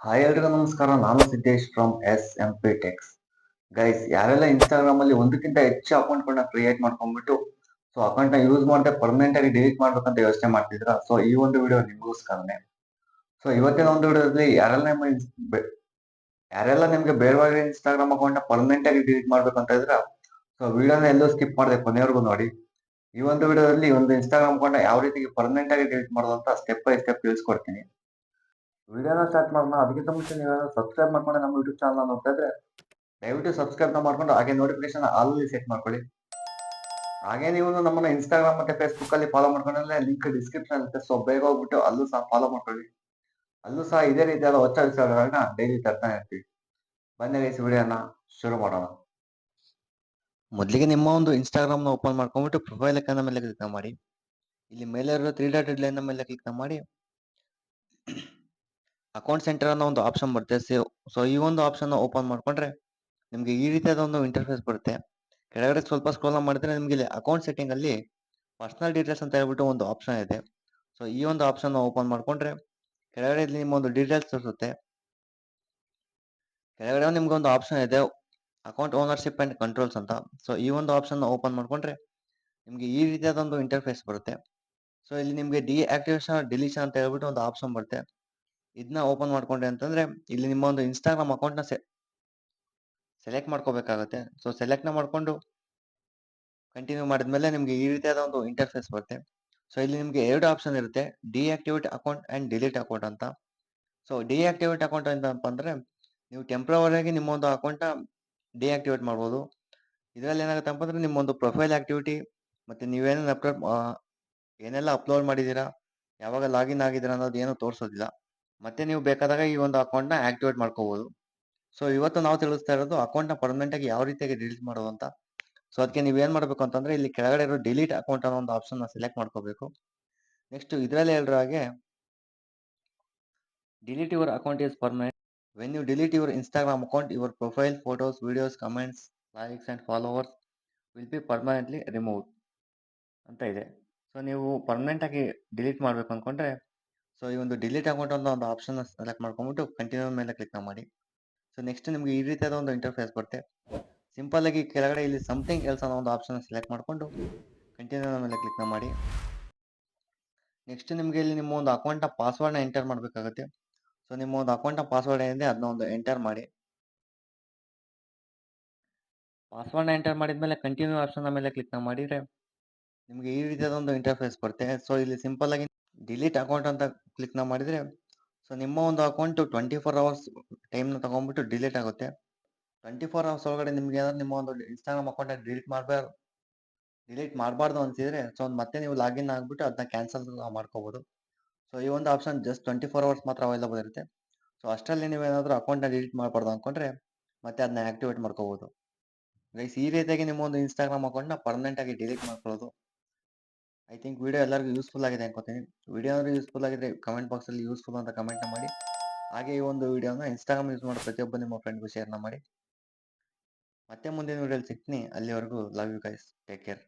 Hi ಎಲ್ರಿಗೂ ನಮಸ್ಕಾರ. ನಾನು Siddesh from S M P techs guys ಯಾರೆಲ್ಲ ಇನ್ಸ್ಟಾಗ್ರಾಮ್ ಅಲ್ಲಿ ಒಂದಕ್ಕಿಂತ ಹೆಚ್ಚು ಅಕೌಂಟ್ಗಳನ್ನ ಕ್ರಿಯೇಟ್ ಮಾಡ್ಕೊಂಡ್ಬಿಟ್ಟು ಸೊ ಅಕೌಂಟ್ನ ಯೂಸ್ ಮಾಡದೆ ಪರ್ಮನೆಂಟ್ ಆಗಿ ಡಿಲೀಟ್ ಮಾಡ್ಬೇಕಂತ ಯೋಚನೆ ಮಾಡ್ತಿದ್ರ ಸೊ ಈ ಒಂದು ವಿಡಿಯೋ ನಿಮಗೋಸ್ಕರನೇ. ಸೊ ಇವತ್ತಿನ ಒಂದು ವಿಡಿಯೋದಲ್ಲಿ ಯಾರೆಲ್ಲ ನಿಮ್ಮ ಯಾರೆಲ್ಲ ನಿಮ್ಗೆ ಬೇಡವಾಗಿರೋ ಇನ್ಸ್ಟಾಗ್ರಾಮ್ ಅಕೌಂಟ್ನ ಪರ್ಮನೆಂಟ್ ಆಗಿ ಡಿಲೀಟ್ ಮಾಡ್ಬೇಕಂತ ಇದ್ರ ಸೊ ವಿಡಿಯೋನ ಎಲ್ಲೂ ಸ್ಕಿಪ್ ಮಾಡದೆ ಕೊನೆವರೆಗೂ ನೋಡಿ. ಈ ಒಂದು ವಿಡಿಯೋದಲ್ಲಿ ಒಂದು ಇನ್ಸ್ಟಾಗ್ರಾಮ್ ಅಕೌಂಟ್ ಯಾವ ರೀತಿ ಪರ್ಮನೆಂಟ್ ಆಗಿ ಡಿಲೀಟ್ ಮಾಡೋದು ಅಂತ ಸ್ಟೆಪ್ ಬೈ ಸ್ಟೆಪ್ ತಿಳಿಸ್ಕೊಡ್ತೀನಿ. ವಿಡಿಯೋನ ಸ್ಟಾರ್ಟ್ ಮಾಡೋಣ ಅದಕ್ಕಿಂತ ಮುಂಚೆ ನೀವೇನಾದ್ರು ಸಬ್ಸ್ಕ್ರೈಬ್ ಮಾಡ್ಕೊಂಡು ನಮ್ಮ ಯೂಟ್ಯೂಬ್ ಚಾನಲ್ ನೋಡ್ತಾ ಇದ್ರೆ ದಯವಿಟ್ಟು ಸಬ್ಸ್ಕ್ರೈಬ್ ಮಾಡ್ಕೊಂಡು ಹಾಗೆ ನೋಟಿಫಿಕೇಶನ್ ಆಲ್ ಸೆಟ್ ಮಾಡ್ಕೊಳ್ಳಿ. ಹಾಗೆ ನೀವು ನಮ್ಮನ್ನ ಇನ್ಸ್ಟಾಗ್ರಾಮ್ ಮತ್ತೆ ಫೇಸ್ಬುಕ್ ಅಲ್ಲಿ ಫಾಲೋ ಮಾಡ್ಕೊಂಡ್ರೆ ಲಿಂಕ್ ಡಿಸ್ಕ್ರಿಪ್ಷನ್ ಇರುತ್ತೆ. ಸೊ ಬೇಗ ಹೋಗ್ಬಿಟ್ಟು ಅಲ್ಲೂ ಸಹ ಫಾಲೋ ಮಾಡ್ಕೊಳ್ಳಿ. ಅಲ್ಲೂ ಸಹ ಇದೇ ರೀತಿಯಾದ ಹೊಸ ವಿಚಾರಗಳನ್ನ ಡೈಲಿ ತರ್ತಾನೆ ಇರ್ತೀವಿ. ಬನ್ನಿ ಗೈಸ್ ವಿಡಿಯೋನ ಶುರು ಮಾಡೋಣ. ಮೊದಲಿಗೆ ನಿಮ್ಮ ಒಂದು ಇನ್ಸ್ಟಾಗ್ರಾಮ್ನ ಓಪನ್ ಮಾಡ್ಕೊಂಡ್ಬಿಟ್ಟು ಪ್ರೊಫೈಲ್ ಐಕನ್ ಮೇಲೆ ಕ್ಲಿಕ್ ಮಾಡಿ. ಇಲ್ಲಿ ಮೇಲೆ ಇರೋ ತ್ರೀ ಡಾಟ್ ಲೈನ್ ಮೇಲೆ ಕ್ಲಿಕ್ ಮಾಡಿ. ಅಕೌಂಟ್ ಸೆಂಟರ್ ಅನ್ನೋ ಒಂದು ಆಪ್ಷನ್ ಬರುತ್ತೆ. ಸೊ ಈ ಒಂದು ಆಪ್ಷನ್ ಓಪನ್ ಮಾಡ್ಕೊಂಡ್ರೆ ನಿಮಗೆ ಈ ರೀತಿಯಾದ ಒಂದು ಇಂಟರ್ಫೇಸ್ ಬರುತ್ತೆ. ಕೆಳಗಡೆ ಸ್ವಲ್ಪ ಸ್ಕ್ರೋಲ್ ಮಾಡಿದ್ರೆ ನಿಮಗೆ ಇಲ್ಲಿ ಅಕೌಂಟ್ ಸೆಟ್ಟಿಂಗ್ ಅಲ್ಲಿ ಪರ್ಸನಲ್ ಡೀಟೇಲ್ಸ್ ಅಂತ ಹೇಳ್ಬಿಟ್ಟು ಒಂದು ಆಪ್ಷನ್ ಇದೆ. ಸೊ ಈ ಒಂದು ಆಪ್ಷನ್ ಓಪನ್ ಮಾಡ್ಕೊಂಡ್ರೆ ಕೆಳಗಡೆ ಇಲ್ಲಿ ನಿಮ್ಮ ಒಂದು ಡೀಟೇಲ್ಸ್ ತೋರಿಸುತ್ತೆ ಕೆಳಗಡೆ ನಿಮ್ಗೆ ಒಂದು ಆಪ್ಷನ್ ಇದೆ ಅಕೌಂಟ್ ಓನರ್ಶಿಪ್ ಅಂಡ್ ಕಂಟ್ರೋಲ್ಸ್ ಅಂತ. ಸೊ ಈ ಒಂದು ಆಪ್ಷನ್ ಓಪನ್ ಮಾಡ್ಕೊಂಡ್ರೆ ನಿಮಗೆ ಈ ರೀತಿಯಾದ ಒಂದು ಇಂಟರ್ಫೇಸ್ ಬರುತ್ತೆ. ಸೊ ಇಲ್ಲಿ ನಿಮಗೆ ಡಿ ಆಕ್ಟಿವೇಶನ್ ಡಿಲೀಷನ್ ಅಂತ ಹೇಳ್ಬಿಟ್ಟು ಒಂದು ಆಪ್ಷನ್ ಬರುತ್ತೆ. ಇದನ್ನ ಓಪನ್ ಮಾಡ್ಕೊಂಡೆ ಅಂತಂದ್ರೆ, ಇಲ್ಲಿ ನಿಮ್ಮ ಒಂದು ಇನ್ಸ್ಟಾಗ್ರಾಮ್ ಅಕೌಂಟ್ನ ಸೆಲೆಕ್ಟ್ ಮಾಡ್ಕೋಬೇಕಾಗತ್ತೆ. ಸೊ ಸೆಲೆಕ್ಟ್ನ ಮಾಡ್ಕೊಂಡು ಕಂಟಿನ್ಯೂ ಮಾಡಿದ್ಮೇಲೆ ನಿಮಗೆ ಈ ರೀತಿಯಾದ ಒಂದು ಇಂಟರ್ಫೇಸ್ ಬರುತ್ತೆ. ಸೊ ಇಲ್ಲಿ ನಿಮಗೆ ಎರಡು ಆಪ್ಷನ್ ಇರುತ್ತೆ deactivate account and delete account ಅಂತ. ಸೊ ಡಿಆಕ್ಟಿವೇಟ್ ಅಕೌಂಟ್ ಅಂತ ಅಂದ್ರೆ ನೀವು ಟೆಂಪ್ರವರಿಯಾಗಿ ನಿಮ್ಮ ಒಂದು ಅಕೌಂಟ್ ಡಿಆಕ್ಟಿವೇಟ್ ಮಾಡ್ಬೋದು. ಇದರಲ್ಲಿ ಏನಾಗುತ್ತೆ ಅಂತಂದ್ರೆ, ನಿಮ್ಮ ಒಂದು ಪ್ರೊಫೈಲ್ ಆಕ್ಟಿವಿಟಿ ಮತ್ತೆ ನೀವೇನೇನು ಅಪ್ಲೋಡ್ ಏನೆಲ್ಲ ಅಪ್ಲೋಡ್ ಮಾಡಿದ್ದೀರಾ, ಯಾವಾಗ ಲಾಗಿನ್ ಆಗಿದ್ದೀರಾ ಅನ್ನೋದು ಏನು ತೋರಿಸೋದಿಲ್ಲ. ಮತ್ತೆ ನೀವು ಬೇಕಾದಾಗ ಈ ಒಂದು ಅಕೌಂಟ್ನ ಆಕ್ಟಿವೇಟ್ ಮಾಡ್ಕೋಬಹುದು ಸೊ ಇವತ್ತು ನಾವು ತಿಳಿಸ್ತಾ ಇರೋದು ಅಕೌಂಟ್ನ ಪರ್ಮನೆಂಟ್ ಆಗಿ ಯಾವ ರೀತಿಯಾಗಿ ಡಿಲೀಟ್ ಮಾಡೋದು ಅಂತ ಸೊ ಅದಕ್ಕೆ ನೀವು ಏನ್ ಮಾಡಬೇಕು ಅಂತಂದ್ರೆ ಇಲ್ಲಿ ಕೆಳಗಡೆ ಇರೋ ಡಿಲೀಟ್ ಅಕೌಂಟ್ ಅನ್ನೋ ಒಂದು ಆಪ್ಷನ್ನ ಸೆಲೆಕ್ಟ್ ಮಾಡ್ಕೋಬೇಕು. ನೆಕ್ಸ್ಟ್ ಇದರಲ್ಲಿ ಹೇಳಿರೋ ಹಾಗೆ delete your account is permanent when you delete your Instagram account your profile photos videos comments likes and followers will be permanently remove ಅಂತ ಇದೆ. ಸೊ ನೀವು ಪರ್ಮನೆಂಟ್ ಆಗಿ ಡಿಲೀಟ್ ಮಾಡಬೇಕು ಅನ್ಕೊಂಡ್ರೆ ಸೊ ಈ ಒಂದು ಡಿಲೀಟ್ ಅಕೌಂಟ್ ಅಂತ ಒಂದು ಆಪ್ಷನ್ ಸೆಲೆಕ್ಟ್ ಮಾಡ್ಕೊಂಡ್ಬಿಟ್ಟು ಕಂಟಿನ್ಯೂ ಮೇಲೆ ಕ್ಲಿಕ್ ಮಾಡಿ. ಸೊ ನೆಕ್ಸ್ಟ್ ನಿಮಗೆ ಈ ರೀತಿಯಾದ ಒಂದು ಇಂಟರ್ಫೇಸ್ ಬರುತ್ತೆ. ಸಿಂಪಲ್ ಆಗಿ ಕೆಳಗಡೆ ಇಲ್ಲಿ ಸಮಥಿಂಗ್ ಎಲ್ಸ್ ಅನ್ನೋ ಒಂದು ಆಪ್ಷನ್ ಸೆಲೆಕ್ಟ್ ಮಾಡಿಕೊಂಡು ಕಂಟಿನ್ಯೂ ಮೇಲೆ ಕ್ಲಿಕ್ ಮಾಡಿ. ನೆಕ್ಸ್ಟ್ ನಿಮಗೆ ಇಲ್ಲಿ ನಿಮ್ಮ ಒಂದು ಅಕೌಂಟ್ನ ಪಾಸ್ವರ್ಡ್ನ ಎಂಟರ್ ಮಾಡಬೇಕಾಗುತ್ತೆ. ಸೊ ನಿಮ್ಮ ಒಂದು ಅಕೌಂಟ್ನ ಪಾಸ್ವರ್ಡ್ ಏನಿದೆ ಅದನ್ನ ಒಂದು ಎಂಟರ್ ಮಾಡಿ. ಪಾಸ್ವರ್ಡ್ನ ಎಂಟರ್ ಮಾಡಿದ ಮೇಲೆ ಕಂಟಿನ್ಯೂ ಆಪ್ಷನ್ ಮೇಲೆ ಕ್ಲಿಕ್ ಮಾಡಿದರೆ ನಿಮಗೆ ಈ ರೀತಿಯಾದ ಒಂದು ಇಂಟರ್ಫೇಸ್ ಬರುತ್ತೆ. ಸೊ ಇಲ್ಲಿ ಸಿಂಪಲ್ ಆಗಿ ಡಿಲೀಟ್ ಅಕೌಂಟ್ ಅಂತ ಕ್ಲಿಕ್ನ ಮಾಡಿದ್ರೆ ಸೊ ನಿಮ್ಮ ಒಂದು ಅಕೌಂಟ್ ಟ್ವೆಂಟಿ ಫೋರ್ ಅವರ್ಸ್ ಟೈಮ್ನ ತಗೊಂಡ್ಬಿಟ್ಟು ಡಿಲೀಟ್ ಆಗುತ್ತೆ. ಟ್ವೆಂಟಿ ಫೋರ್ ಅವರ್ಸ್ ಒಳಗಡೆ ನಿಮ್ಗೆ ಏನಾದ್ರು ನಿಮ್ಮ ಒಂದು ಇನ್ಸ್ಟಾಗ್ರಾಮ್ ಅಕೌಂಟ್ ಡಿಲೀಟ್ ಮಾಡಬಾರ್ದು ಡಿಲೀಟ್ ಮಾಡಬಾರ್ದು ಅಂತಿದ್ರೆ ಸೊ ಮತ್ತೆ ನೀವು ಲಾಗಿನ್ ಆಗಿಬಿಟ್ಟು ಅದನ್ನ ಕ್ಯಾನ್ಸಲ್ ಮಾಡ್ಕೋಬಹುದು ಸೊ ಈ ಒಂದು option just twenty four hours ಮಾತ್ರ ಅವೈಲೇಬಲ್ ಇರುತ್ತೆ. ಸೊ ಅಷ್ಟರಲ್ಲಿ ನೀವು ಏನಾದರೂ ಅಕೌಂಟ್ನ ಡಿಲೀಟ್ ಮಾಡಬಾರ್ದು ಅಂದ್ಕೊಂಡ್ರೆ ಮತ್ತೆ ಅದನ್ನ ಆಕ್ಟಿವೇಟ್ ಮಾಡ್ಕೋಬಹುದು ಗೈಸ್ ಈ ರೀತಿಯಾಗಿ ನಿಮ್ಮ ಒಂದು ಇನ್ಸ್ಟಾಗ್ರಾಮ್ ಅಕೌಂಟ್ನ ಪರ್ಮನೆಂಟ್ ಆಗಿ ಡಿಲೀಟ್ ಮಾಡ್ಕೊಳ್ಳೋದು ಐ ಥಿಂಕ್ ವಿಡಿಯೋ ಎಲ್ಲರಿಗೂ ಯೂಸ್ಫುಲ್ ಆಗಿದೆ ಅನ್ಕೋತೀನಿ. ವಿಡಿಯೋ ಅಂದರೆ ಯೂಸ್ಫುಲ್ ಆಗಿದ್ರೆ ಕಮೆಂಟ್ ಬಾಕ್ಸ್ ಅಲ್ಲಿ ಯೂಸ್ಫುಲ್ ಅಂತ ಕಮೆಂಟ್ ಮಾಡಿ. ಹಾಗೆ ಈ ಒಂದು ವಿಡಿಯೋನ ಇನ್ಸ್ಟಾಗ್ರಾಮ್ ಯೂಸ್ ಮಾಡಿ ಪ್ರತಿಯೊಬ್ಬ ನಿಮ್ಮ ಫ್ರೆಂಡ್ಗೂ ಶೇರ್ನ ಮಾಡಿ. ಮತ್ತೆ ಮುಂದಿನ ವಿಡಿಯೋಲಿ ಸಿಗ್ತೀನಿ. ಅಲ್ಲಿವರೆಗೂ love you guys take care